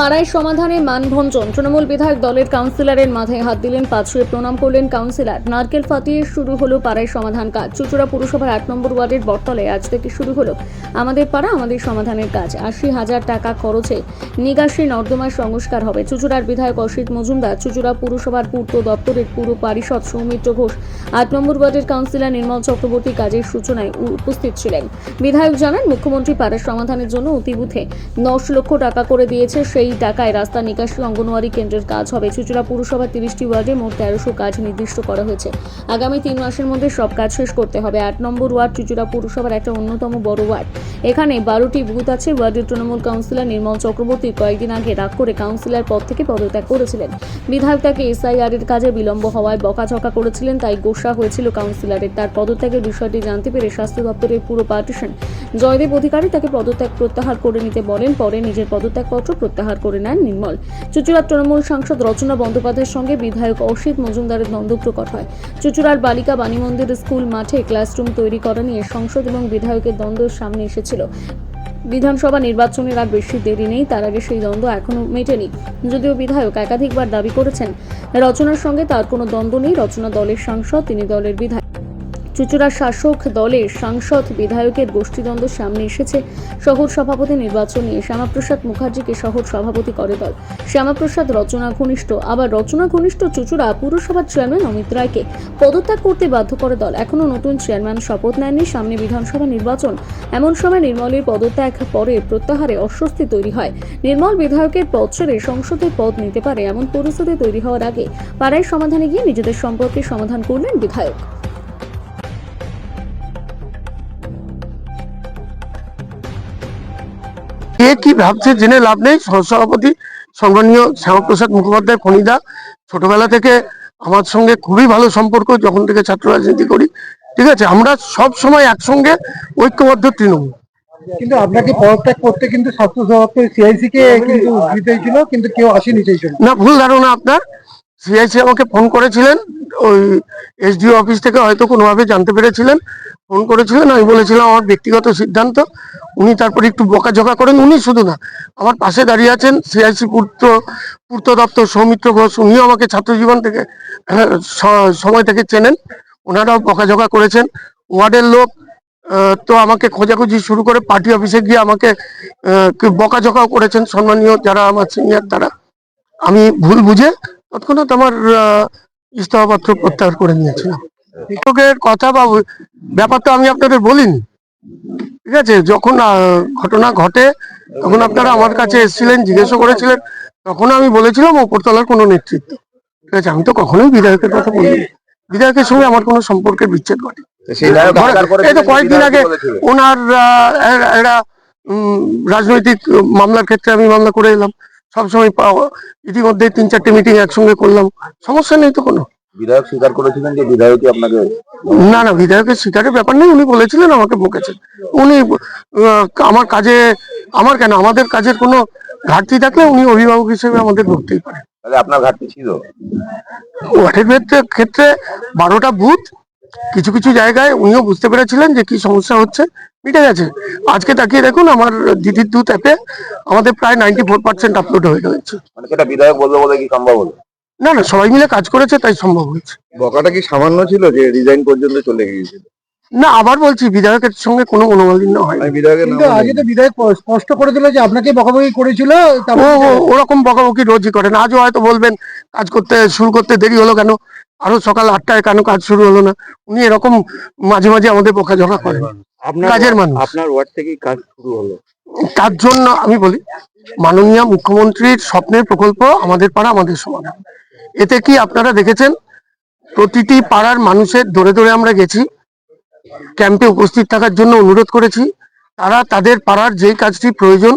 পাড়ায় সমাধানে মানভঞ্জন তৃণমূল বিধায়ক দলের কাউন্সিলরের মাথায় হাত দিলেন পাঁচশোয় প্রণাম করলেন কাউন্সিলর। নারকেল ফাটিয়ে শুরু হলো পাড়ায় সমাধান কাজ। চুচুড়া পুরসভার আট নম্বর ওয়ার্ডের বটতলে আজ থেকে শুরু হলো আমাদের পাড়া, আমাদের সমাধানের কাজ। আশি হাজার টাকা খরচে নিগাশী নর্দমার সংস্কার হবে। চুচুড়ার বিধায়ক অসিত মজুমদার, চুচুড়া পুরসভার পূর্ত দপ্তরের পুর পারিষদ সৌমিত্র ঘোষ আট নম্বর ওয়ার্ডের কাউন্সিলর নির্মল চক্রবর্তী কাজের সূচনায় উপস্থিত ছিলেন। বিধায়ক জানান, মুখ্যমন্ত্রী পাড়ার সমাধানের জন্য অতিবুথে দশ লক্ষ টাকা করে দিয়েছে সেই টাকায় রাস্তা নিকাশি অঙ্গনওয়াড়ি কেন্দ্রের কাজ হবে। চুচুড়া পুরসভার তিরিশটি ওয়ার্ডে মোট তেরোশো কাজ নির্দিষ্ট করা হয়েছে। আগামী তিন মাসের মধ্যে সব কাজ শেষ করতে হবে। আট নম্বর ওয়ার্ড চুচুড়া পুরসভার একটা অন্যতম বড় ওয়ার্ড। এখানে বারোটি বুথ আছে। ওয়ার্ডের তৃণমূল কাউন্সিলর নির্মল চক্রবর্তী কয়েকদিন আগে রাগ করে কাউন্সিলর পদ থেকে পদত্যাগ করেছিলেন। বিধায়ক তাকে এসআইআর এর কাজে বিলম্ব হওয়ায় বকাঝকা করেছিলেন, তাই গোসা হয়েছিল কাউন্সিলরের। তার পদত্যাগের বিষয়টি জানতে পেরে স্বাস্থ্য দপ্তরের পুরো পার্টিশন জয়দেব অধিকারী তাকে পদত্যাগ প্রত্যাহার করে নিতে বলেন। পরে নিজের পদত্যাগপত্র প্রত্যাহার করে নেন নির্মল। চুচুড়ার তৃণমূল সাংসদ রচনা বন্দ্যোপাধ্যায়ের সঙ্গে বিধায়ক অসিত মজুমদারের দ্বন্দ্ব প্রকট হয়। চুচুড়ার বালিকা বাণী মন্দির স্কুল মাঠে ক্লাসরুম তৈরি করা নিয়ে সংসদ এবং বিধায়কের দ্বন্দ্বের সামনে এসেছিল। বিধানসভা নির্বাচনের আর বেশি দেরি নেই, তার আগে সেই দ্বন্দ্ব এখনও মেটেনি। যদিও বিধায়ক একাধিকবার দাবি করেছেন, রচনার সঙ্গে তার কোনো দ্বন্দ্ব নেই। রচনা দলের সাংসদ, তিনি দলের বিধায়ক। চুচুড়া শাসক দলের সাংসদ বিধায়কের গোষ্ঠীদ্বন্দ্ব সামনে এসেছে। শহর সভাপতি নির্বাচন নিয়ে শ্যামাপ্রসাদ মুখার্জিকে শহর সভাপতি করে দল। শ্যামাপ্রসাদ রচনা ঘনিষ্ঠ, আবার রচনা ঘনিষ্ঠ চুচুড়া পুরসভার চেয়ারম্যান অমিত রায়কে পদত্যাগ করতে বাধ্য করে দল। এখনও নতুন চেয়ারম্যান শপথ নেননি, সামনে বিধানসভা নির্বাচন। এমন সময় নির্মলের পদত্যাগ পরে প্রত্যাহারে অস্বস্তি তৈরি হয়। নির্মল বিধায়কের পদ ছেড়ে সংসদের পদ নিতে পারে এমন পরিস্থিতি তৈরি হওয়ার আগে পাড়ায় সমাধানে গিয়ে নিজেদের সম্পর্কে সমাধান করলেন বিধায়ক। কে কি ভাবছে জেনে লাভ নেই। সহসভাপতি সম্মানীয় শ্যামাপ্রসাদ মুখোপাধ্যায় ফণিদা ছোটবেলা থেকে আমার সঙ্গে খুবই ভালো সম্পর্ক যখন থেকে ছাত্র রাজনীতি করি। ঠিক আছে আমরা সব সময় একসঙ্গে ঐক্যবদ্ধ তৃণমূল। কিন্তু আপনাকে পদত্যাগ করতে কিন্তু স্বাস্থ্য সভাপতি সিআইসি কে কিন্তু ছিল কিন্তু কেউ আসেনি জন্য না ভুল ধারণা আপনার। সিআইসি আমাকে ফোন করেছিলেন ওই এসডিও অফিস থেকে হয়তো কোনোভাবে জানতে পেরেছিলেন। ফোন করেছিলেন আমি বলেছিলাম আমার ব্যক্তিগত সিদ্ধান্ত উনি তারপরে একটু বকাঝকা করেন উনি শুধু না আমার পাশে দাঁড়িয়ে আছেন সিআইসি পূর্ত পূর্ত দপ্তর সৌমিত্র ঘোষ উনিও আমাকে ছাত্র জীবন থেকে আহ, সময় থেকে চেনেন ওনারাও বকাঝকা করেছেন। ওয়ার্ডের লোক তো আমাকে খোঁজাখুঁজি শুরু করে পার্টি অফিসে গিয়ে আমাকে বকাঝকাও করেছেন সম্মানীয় যারা আমার সিনিয়র তারা। আমি ভুল বুঝে তৎক্ষণাৎ আমার ইস্তফাপত্র প্রত্যাহার করে নিয়েছিলাম শিক্ষকের কথা বা ব্যাপারটা আমি আপনাদের বলিনি। ঠিক আছে? যখন ঘটনা ঘটে তখন আপনারা আমার কাছে এসেছিলেন জিজ্ঞেসও করেছিলেন তখন আমি বলেছিলাম ওপরতলার কোনো নেতৃত্ব। ঠিক আছে? আমি তো কখনোই বিধায়কের কথা বলিনি। বিধায়কের সঙ্গে আমার কোনো সম্পর্কের বিচ্ছেদ ঘটে এই তো কয়েকদিন আগে ওনার আহ, এ- উম, রাজনৈতিক মামলার ক্ষেত্রে আমি মামলা করে এলাম। সবসময় পাওয়া ইতিমধ্যে তিন চারটে মিটিং একসঙ্গে করলাম। সমস্যা নেই তো কোনো। বিধায়ক স্বীকার করেছিলেন যে বিধায়কই আপনাকে না না বিধায়কের শিকারের ব্যাপার নেই উনি বলেছিলেন আমাকে বকেছেন। উনি আমার কাজে আমার কেন আমাদের কাজের কোনো ঘাটতি থাকলে উনি অভিভাবক হিসেবে আমাদের ধরতেই পারেন। তাহলে আপনার ঘাটতি ছিল? ওয়ার্ডের ক্ষেত্রে ক্ষেত্রে বারোটা বুথ কিছু কিছু জায়গায় উনিও বুঝতে পেরেছিলেন যে কি সমস্যা হচ্ছে। মিটে আছে আজকে তাকিয়ে দেখুন আমার দিদির দুধ অ্যাপে আমাদের প্রায় নাইনটি ফোর পার্সেন্ট আপলোড হয়ে রয়েছে। মানে বিধায়ক বলবে বলে কি সম্ভব হলো? না না সবাই মিলে কাজ করেছে তাই সম্ভব হয়েছে। বকাটা কি সামান্য ছিল যে রিজাইন পর্যন্ত চলে গিয়েছিল? না আবার বলছি বিধায়কের সঙ্গে কোনো মনোমালিন্য হয় বিধায়কের আগে তো বিধায়ক স্পষ্ট করে দিল যে আপনাকে বকাবকি করেছিল তারপর ও- ওরকম বকাবকি রোজই করেন আজও হয়তো বলবেন কাজ করতে শুরু করতে দেরি হলো কেন? আরও সকাল আটটায় কেন কাজ শুরু হলো না? উনি এরকম মাঝে মাঝে আমাদের বকাঝকা করেন। কাজের মানুষ। আপনার ওয়ার্ড থেকেই কাজ শুরু হলো। তার জন্য আমি বলি মাননীয় মুখ্যমন্ত্রীর স্বপ্নের প্রকল্প আমাদের পাড়া আমাদের সমাধান এতে কি আপনারা দেখেছেন? প্রতিটি পাড়ার মানুষের ধরে ধরে আমরা গেছি ক্যাম্পে উপস্থিত থাকার জন্য অনুরোধ করেছি। তারা তাদের পাড়ার যেই কাজটি প্রয়োজন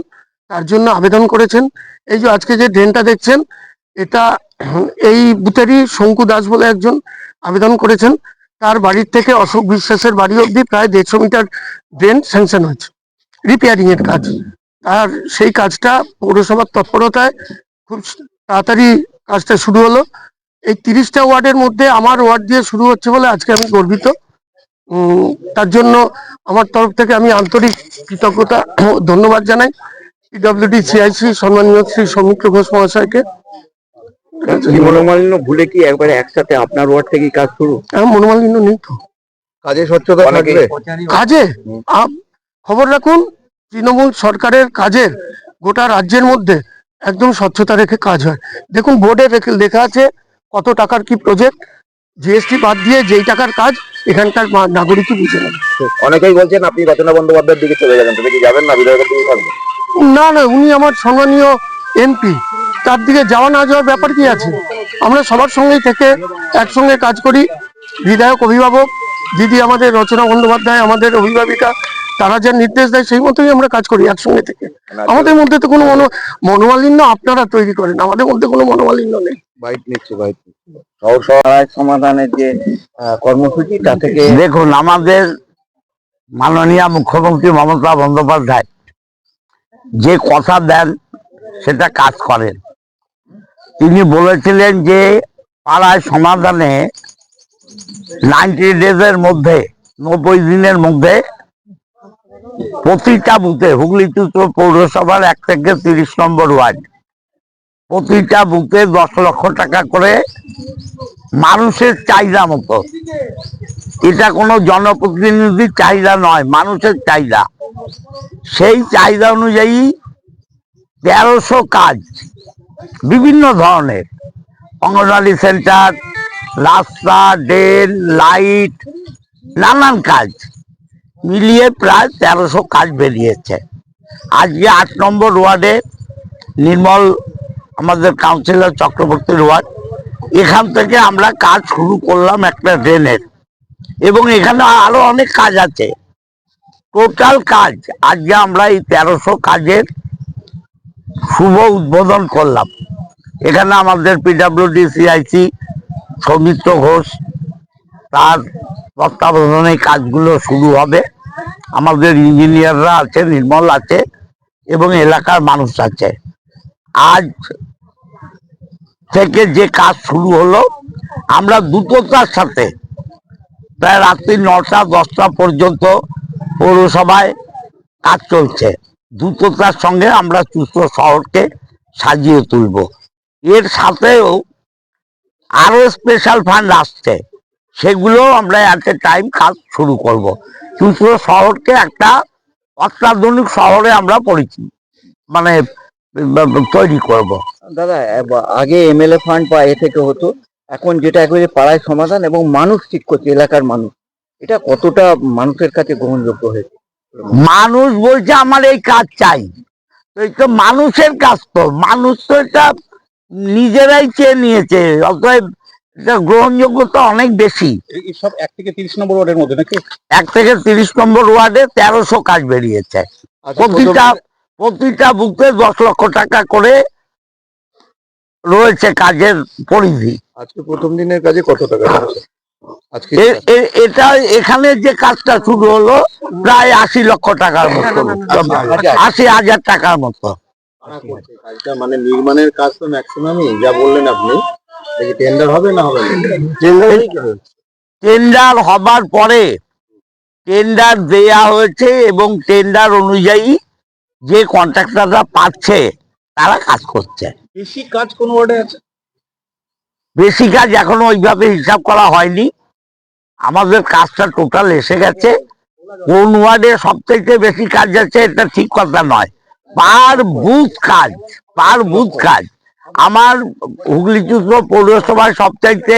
তার জন্য আবেদন করেছেন। এই যে আজকে যে ড্রেনটা দেখছেন এটা এই বুথেরই শঙ্কু দাস বলে একজন আবেদন করেছেন। তার বাড়ির থেকে অশোক বিশ্বাসের বাড়ি অবধি প্রায় দেড়শো মিটার ড্রেন স্যাংশন হয়েছে রিপেয়ারিং এর কাজ। আর সেই কাজটা পৌরসভার তৎপরতায় খুব তাড়াতাড়ি কাজটা শুরু হলো। এই তিরিশটা ওয়ার্ডের মধ্যে আমার ওয়ার্ড দিয়ে শুরু হচ্ছে বলে আজকে আমি গর্বিত। তার জন্য আমার তরফ থেকে আমি আন্তরিক কৃতজ্ঞতা ধন্যবাদ জানাই। পিডব্লিউডি সিআইসি সম্মানীয় শ্রী সৌমিত্র ঘোষ মহাশয়কে। মনোমালিন্য ভুলে কি একবারে একসাথে আপনার ওয়ার্ড থেকেই কাজ শুরু? হ্যাঁ, মনোমালিন্য নেই তো। কাজে স্বচ্ছতা থাকবে? কাজে? আপ- খবর রাখুন তৃণমূল সরকারের কাজের গোটা রাজ্যের মধ্যে একদম স্বচ্ছতা রেখে কাজ হয়। দেখুন বোর্ডে লেখা আছে কত টাকার কি প্রজেক্ট জিএসটি বাদ দিয়ে যেই টাকার কাজ এখানকার নাগরিকই বুঝে নেবে। অনেকেই বলছেন আপনি রচনা বন্দ্যোপাধ্যায়ের দিকে চলে যাবেন তবে কি যাবেন না? বিধায়কের দিকে থাকবেন? না না উনি আমার সম্মানীয় এমপি। তার দিকে যাওয়া না যাওয়ার ব্যাপার কি আছে? আমরা সবার সঙ্গেই থেকে একসঙ্গে কাজ করি। বিধায়ক অভিভাবক দিদি আমাদের রচনা বন্দ্যোপাধ্যায় আমাদের অভিভাবিকা তারা যা নির্দেশ দেয় সেই মতোই আমরা কাজ করি একসঙ্গে থেকে। আমাদের মধ্যে তো কোনো মনো মনোমালিন্য আপনারা তৈরি করেন আমাদের মধ্যে কোনো মনোমালিন্য নেই। সমাধানের যে আহ, কর্মসূচি তা থেকে দেখুন আমাদের মাননীয় মুখ্যমন্ত্রী মমতা বন্দ্যোপাধ্যায় যে কথা দেন সেটা কাজ করেন। তিনি বলেছিলেন যে পাড়ায় সমাধানে নাইনটি ডেজের মধ্যে, নব্বই দিনের মধ্যে প্রতিটা বুথে হুগলি চুত্র পৌরসভার এক থেকে তিরিশ নম্বর ওয়ার্ড, প্রতিটা বুথে দশ লক্ষ টাকা করে মানুষের চাহিদা মতো। এটা কোনো জনপ্রতিনিধির চাহিদা নয়, মানুষের চাহিদা। সেই চাহিদা অনুযায়ী তেরোশো কাজ বিভিন্ন ধরনের। অঙ্গনওয়াড়ি সেন্টার, রাস্তা, ড্রেন, লাইট, নানান কাজ। মিলিয়ে প্রায় তেরোশো কাজ বেরিয়েছে। আজকে আট নম্বর ওয়ার্ডে নির্মল, আমাদের কাউন্সিলর চক্রবর্তীর ওয়ার্ড, এখান থেকে আমরা কাজ শুরু করলাম একটা ড্রেনের। এবং এখানে আরও অনেক কাজ আছে। টোটাল কাজ, আজকে আমরা এই তেরোশো কাজের শুভ উদ্বোধন করলাম। এখানে আমাদের পিডাব্লিউডি সিআইসি সৌমিত্র ঘোষ, তার তত্ত্বাবধানে কাজগুলো শুরু হবে। আমাদের ইঞ্জিনিয়াররা আছে, নির্মল আছে, এবং এলাকার মানুষ আছে। আজ থেকে যে কাজ শুরু হলো, আমরা দ্রুততার সাথে প্রায় রাত্রি নটা, দশটা পর্যন্ত পৌরসভায় কাজ চলছে। দ্রুততার সঙ্গে আমরা চুস্ত শহরকে সাজিয়ে তুলব। এর সাথেও আরও স্পেশাল ফান্ড আসছে। সেগুলো আমরা এট এ টাইম কাজ শুরু করব। চুস্ত শহরকে একটা অত্যাধুনিক শহরে আমরা পরিচিত মানে তৈরি করব। দাদা আগে এমএলএ ফান্ড বা এ থেকে হতো। এখন যেটা একেবারে পাড়ায় সমাধান এবং মানুষ ঠিক করছে, এলাকার মানুষ। এটা কতটা মানুষের কাছে গ্রহণযোগ্য হয়েছে? মানুষ বলছে আমার এই কাজ চাই। তো মানুষের কাজ তো। মানুষ তো এটা নিজেরাই চেয়ে নিয়েছে। অতএব গ্রহণযোগ্যতা অনেক বেশি। সব এক থেকে তিরিশ নম্বর ওয়ার্ডের মধ্যে নাকি? এক থেকে তিরিশ নম্বর ওয়ার্ডে তেরোশো কাজ বেরিয়েছে। প্রতিটা প্রতিটা বুথে দশ লক্ষ টাকা করে রয়েছে কাজের পরিধি। আজকে প্রথম দিনের কাজে কত টাকা? এটা এখানে যে কাজটা শুরু হলো প্রায় আশি লক্ষ টাকার মতো। আশি হাজার টাকার মতো। মানে নির্মাণের কাজ তো ম্যাক্সিমামই যা বললেন আপনি। টেন্ডার হবে না হবে? টেন্ডার হবার পরে টেন্ডার দেয়া হয়েছে এবং টেন্ডার অনুযায়ী যে কন্ট্রাক্টররা পাচ্ছে তারা কাজ করছে। বেশি কাজ কোন ওয়ার্ডে আছে? বেশি কাজ এখনও ওইভাবে হিসাব করা হয়নি। আমাদের কাজটা টোটাল এসে গেছে। কোন ওয়ার্ডে সব থেকে বেশি কাজ আছে এটা ঠিক কথা নয়। পার বুথ কাজ পার বুথ কাজ। আমার হুগলি চুত্র পৌরসভায় সবচাইতে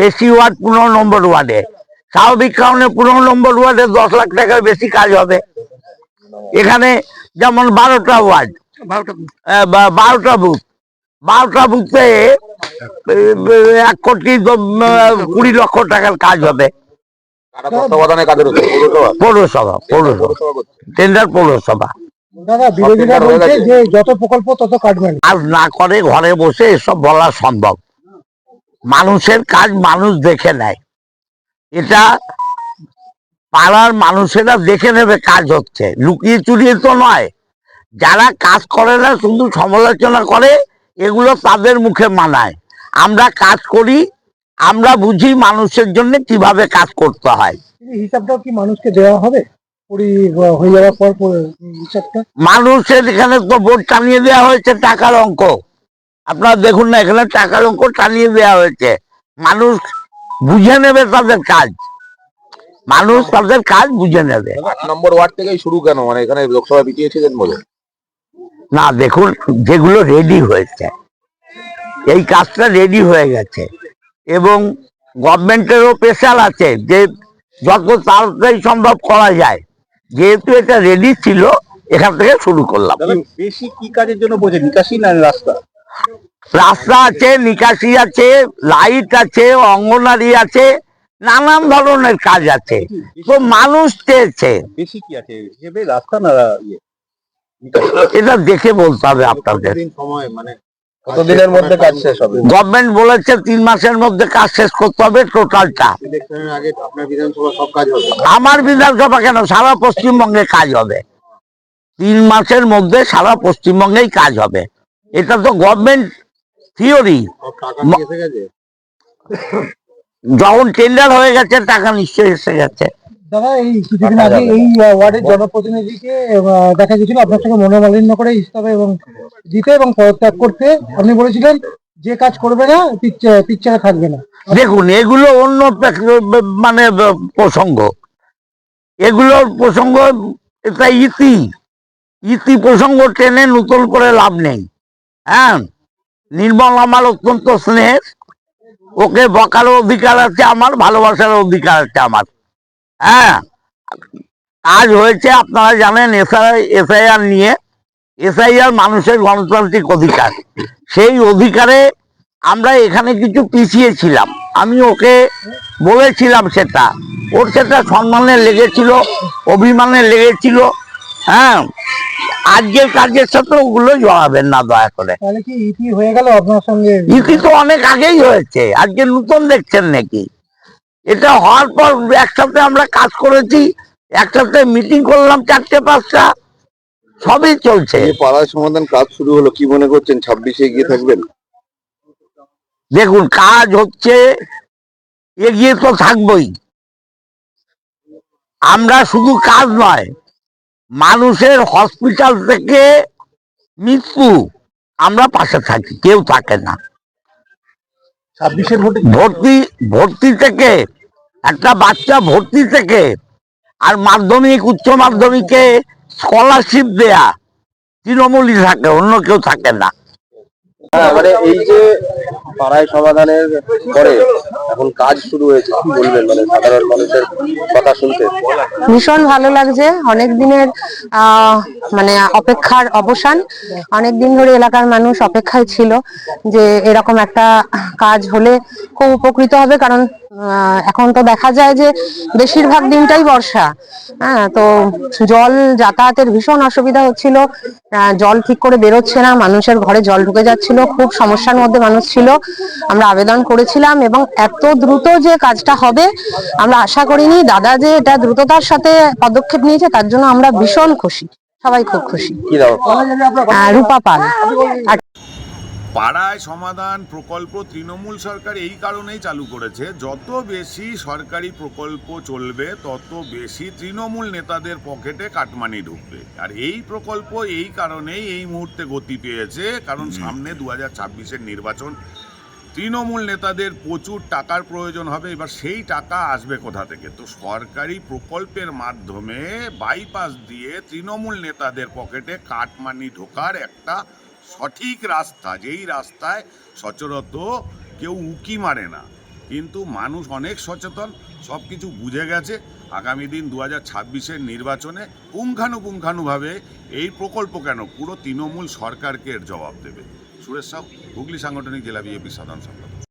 বেশি ওয়ার্ড পনেরো নম্বর ওয়ার্ডে। স্বাভাবিক কারণে পনেরো নম্বর ওয়ার্ডে দশ লাখ টাকার বেশি কাজ হবে। এখানে যেমন বারোটা ওয়ার্ড বারোটা বুথ। বারোটা বুথে এক কোটি কুড়ি লক্ষ টাকার কাজ হবে। পৌরসভা পৌরসভা। টেন্ডার পৌরসভা। যত প্রকল্প তত কাটবেন কাজ না করে ঘরে বসে এসব বলা সম্ভব। মানুষের কাজ মানুষ দেখে নেয়। এটা পাড়ার মানুষেরা দেখে নেবে কাজ হচ্ছে। লুকিয়ে চুরিয়ে তো নয়। যারা কাজ করে না শুধু সমালোচনা করে এগুলো তাদের মুখে মানায়। আমরা কাজ করি আমরা বুঝি মানুষের জন্য কীভাবে কাজ করতে হয়। হিসাবটাও কি মানুষকে দেওয়া হবে? হয়ে যাওয়ার পর পর- হিসাবটা? মানুষের এখানে তো ভোট টানিয়ে দেওয়া হয়েছে টাকার অঙ্ক। আপনারা দেখুন না এখানে টাকার অঙ্ক টানিয়ে দেওয়া হয়েছে। মানুষ বুঝে নেবে তাদের কাজ। মানুষ তাদের কাজ বুঝে নেবে। আট নম্বর ওয়ার্ড থেকেই শুরু কেন? মানে এখানে লোকসভা পিটিয়েছিলেন বলে। না দেখুন যেগুলো রেডি হয়েছে। এই কাজটা রেডি হয়ে গেছে। এবং গভর্নমেন্টেরও প্রেশার আছে যে যত তাড়াতাড়ি সম্ভব করা যায়। যেহেতু এটা রেডি ছিল এখান থেকে শুরু করলাম। বেশি কি কাজের জন্য বোঝে নিকাশি না রাস্তা? রাস্তা আছে নিকাশি আছে লাইট আছে অঙ্গনারী আছে নানান ধরনের কাজ আছে। তো মানুষ চেয়েছে। বেশি কি আছে? রাস্তা না ইয়ে? এটা দেখে বলতে হবে আপনাদের। কতদিন সময় মানে কতদিনের মধ্যে কাজ শেষ হবে? গভর্নমেন্ট বলেছে তিন মাসের মধ্যে কাজ শেষ করতে হবে টোটালটা ইলেকশনের আগে আপনার বিধানসভা সব কাজ হবে? আমার বিধানসভা কেন? সারা পশ্চিমবঙ্গে কাজ হবে। তিন মাসের মধ্যে সারা পশ্চিমবঙ্গেই কাজ হবে। এটা তো গভর্নমেন্ট থিওরি সব টাকা কি এসে গেছে? যখন টেন্ডার হয়ে গেছে টাকা নিশ্চয়ই এসে গেছে। দাদা এই কিছুদিন আগে এই ওয়ার্ডের জনপ্রতিনিধিকে দেখা গেছিল আপনার সঙ্গে মনোমালিন্য করে ইস্তফা এবং দিতে এবং পদত্যাগ করতে। আপনি বলেছিলেন যে কাজ করবে না পিকচারে থাকবে না। দেখুন এগুলো অন্য মানে প্রসঙ্গ। এগুলোর প্রসঙ্গ এটা ইতি। ইতি প্রসঙ্গ টেনে নতুন করে লাভ নেই। হ্যাঁ? নির্মল আমার অত্যন্ত স্নেহের। ওকে বকার অধিকার আছে আমার ভালোবাসার অধিকার আছে আমার। হ্যাঁ কাজ হয়েছে আপনারা জানেন এসআই এসআইআর নিয়ে। এসআইআর মানুষের গণতান্ত্রিক অধিকার। সেই অধিকারে আমরা এখানে কিছু পিছিয়ে ছিলাম। আমি ওকে বলেছিলাম সেটা। ওর সেটা সম্মানে লেগেছিল অভিমানে লেগেছিল হ্যাঁ। আজকের কাজের সাথে ওগুলো জড়াবেন না দয়া করে। তাহলে ইতি হয়ে গেল আপনার সঙ্গে? ইতি তো অনেক আগেই হয়েছে। আজকে নতুন দেখছেন নাকি? এটা হওয়ার পর একসাথে আমরা কাজ করেছি একসাথে মিটিং করলাম চারটে পাঁচটা সবই চলছে। এই পাড়ায় সমাধান কাজ শুরু হলো কি মনে করছেন ছাব্বিশে এগিয়ে থাকবেন? দেখুন কাজ হচ্ছে এগিয়ে তো থাকবই। আমরা শুধু কাজ নয় মানুষের হসপিটাল থেকে মৃত্যু আমরা পাশে থাকি কেউ থাকে না। ছাব্বিশের ভর্তি ভর্তি থেকে একটা বাচ্চা ভর্তি থেকে আর মাধ্যমিক উচ্চ মাধ্যমিকে স্কলারশিপ দেয়া। তৃণমূলই থাকে অন্য কেউ থাকে না। হ্যাঁ মানে এই যে পাড়ায় সমাধানের পরে এখন কাজ শুরু হয়েছে কি বলবেন? মানে সাধারণ মানুষের কথা শুনতে। ভীষণ ভালো লাগছে। অনেক দিনের আহ, মানে অপেক্ষার অবসান। অনেক দিন ধরে এলাকার মানুষ অপেক্ষায় ছিল যে এরকম একটা কাজ হলে খুব উপকৃত হবে কারণ এখন তো দেখা যায় যে বেশিরভাগ দিনটাই বর্ষা। হ্যাঁ তো জল যাতায়াতের ভীষণ অসুবিধা হচ্ছিল। জল ঠিক করে বেরোচ্ছে না মানুষের ঘরে জল ঢুকে যাচ্ছিল খুব সমস্যার মধ্যে মানুষ ছিল। আমরা আবেদন করেছিলাম এবং এত দ্রুত যে কাজটা হবে আমরা আশা করিনি। দাদা যে এটা দ্রুততার সাথে পদক্ষেপ নিয়েছে তার জন্য আমরা ভীষণ খুশি সবাই খুব খুশি। রূপা পাল। পাড়ায় সমাধান প্রকল্প তৃণমূল সরকার এই কারণেই চালু করেছে। যত বেশি সরকারি প্রকল্প চলবে তত বেশি তৃণমূল নেতাদের পকেটে কাটমানি ঢুকবে। আর এই প্রকল্প এই কারণেই এই মুহূর্তে গতি পেয়েছে কারণ সামনে দু হাজার ছাব্বিশের নির্বাচন। তৃণমূল নেতাদের প্রচুর টাকার প্রয়োজন হবে এবার সেই টাকা আসবে কোথা থেকে? তো সরকারি প্রকল্পের মাধ্যমে বাইপাস দিয়ে তৃণমূল নেতাদের পকেটে কাটমানি ঢোকার একটা সঠিক রাস্তা, যেই রাস্তায় সচরত কেউ উকি মারে না। কিন্তু মানুষ অনেক সচেতন সব কিছু বুঝে গেছে। আগামী দিন দু হাজার ছাব্বিশের নির্বাচনে পুঙ্খানুপুঙ্খানুভাবে এই প্রকল্প কেন পুরো তৃণমূল সরকারকে এর জবাব দেবে? সুরেশ সাউ হুগলি সাংগঠনিক জেলা বিএপি সাধারণ সম্পাদক।